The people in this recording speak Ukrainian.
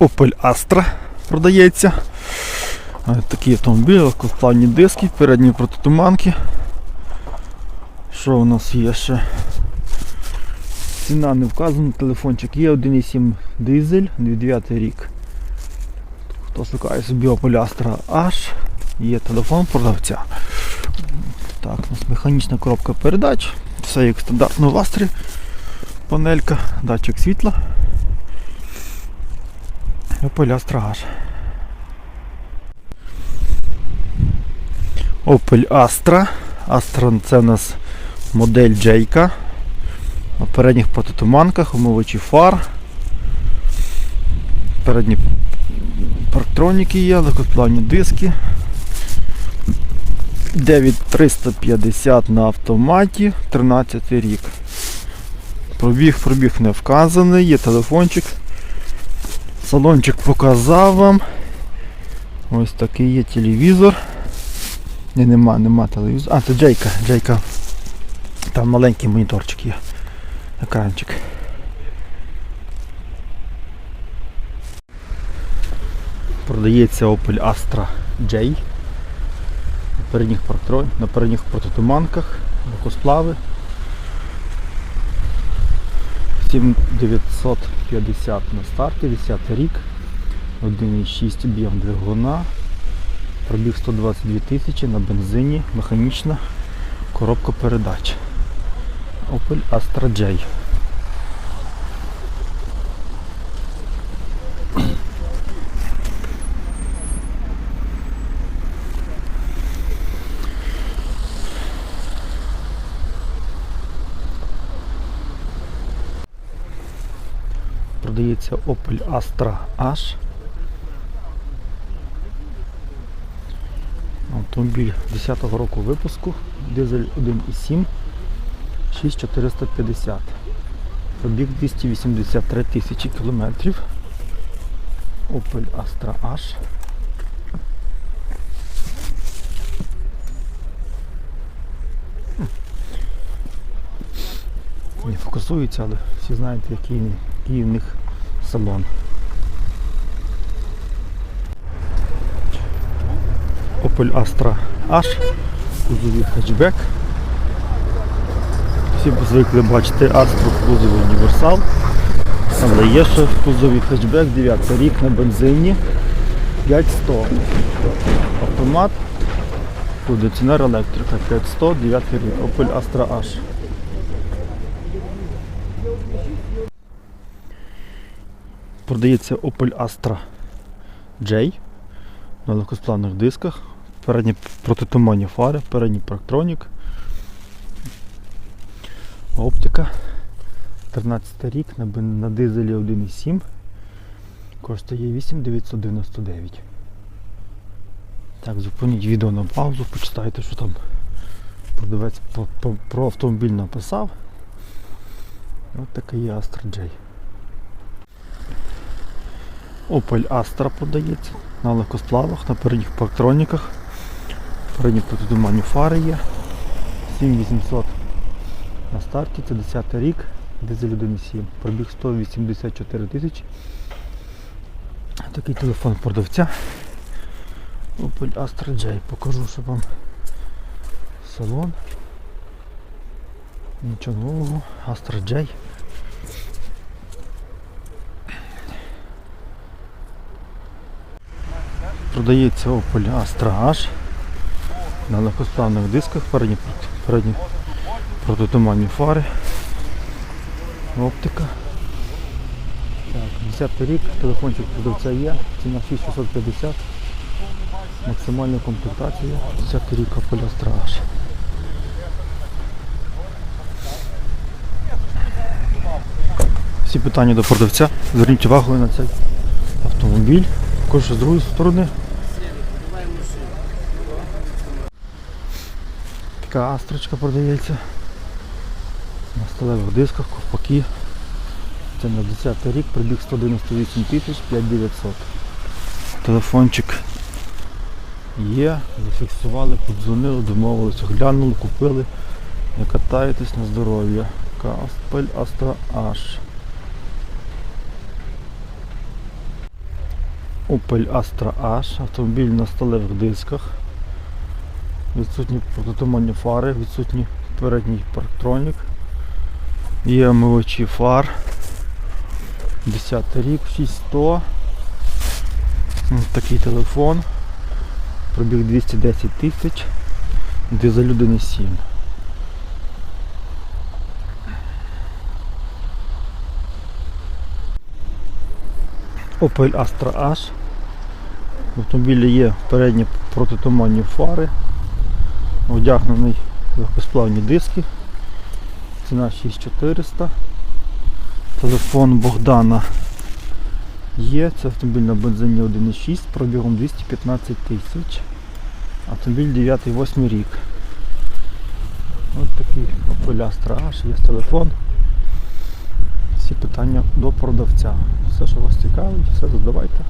Opel Astra продається. Такий автомобіль, легкосплавні диски, передні протитуманки. Що у нас є ще? Ціна не вказана, телефончик є 1,7 дизель, 2009 рік. Хто шукає собі Opel Astra H, є телефон продавця. Так, у нас механічна коробка передач. Все як стандартно в Астрі. Панелька, датчик світла. Astra H. Opel Astra. Astra це у нас модель J. На передніх протитуманках, омивачі фар. Передні парктроніки є, легкосплавні диски. 9350 на автоматі, 13 рік. Пробіг, пробіг не вказаний, є телефончик. Салончик показав вам. Ось такий є телевізор. Ні, нема, нема телевізора. А, це Джейка, Джейка. Там маленький моніторчик є. Екранчик. Продається Opel Astra J. На передніх, протитуманках, легкосплави. 7950 на старті, 10 рік, 1,6 об'єм двигуна, пробіг 122 тисячі на бензині, механічна коробка передач. Opel Astra J. Продається Opel Astra H. Автомобіль 10-го року випуску, дизель 1,7, 6450. Пробіг 283 тисячі кілометрів. Opel Astra H. Не фокусується, але всі знаєте, який, який в них салон. Opel Astra H, кузові хетчбек. Всі звикли бачити Astra в кузові універсал. Але є ще в кузові хетчбек 9 рік на бензині 5100. Автомат, кондиціонер електрика 5100, 9 рік, Opel Astra H. Продається Opel Astra J на легкосплавних дисках, передні протитуманні фари, передній парктронік, оптика, 13 рік на, на дизелі 1,7, коштує 8999. Так, зупиніть відео на паузу, почитайте, що там продавець про автомобіль написав. Ось така є Astra J. Opel Astra подається на легкосплавах, на передніх парктроніках. Передні протитуманні фари є. 7800 на старті, це 10 рік, дизель 1.7. Пробіг 184 тисячі. Такий телефон продавця. Opel Astra J. Покажу, щоб вам салон. Нічого нового. Astra J. Продається Opel Astra H на легкосплавних дисках, передні, передні протитуманні фари, оптика. Так, 10 рік, телефончик продавця є, ціна 6650, максимальна комплектація, 10 рік Opel Astra H. Всі питання до продавця, зверніть увагу на цей автомобіль. Також з другої сторони. Така астрочка продається. На сталевих дисках, ковпаки. Це на 10 рік, пробіг 198 тисяч 5900. Телефончик є, зафіксували, подзвонили, домовилися, глянули, купили. Не катаєтесь на здоров'я. Каспель Astra H. Opel Astra H, автомобіль на сталевих дисках. Відсутні протитуманні фари, відсутній передній парктронік. Є омивачі фар. 10 рік, 6100. Ось такий телефон. Пробіг 210 тисяч. Дизель 1,7. Opel Astra H. В автомобілі є передні протитуманні фари, одягнений легкосплавні диски. Ціна 6400. Телефон Богдана є. Це автомобіль на бензині 1.6 пробігом 215 тисяч. Автомобіль 9-8 рік. Ось такий Opel Astra є телефон. Всі питання до продавця. Все, що вас цікавить, все задавайте.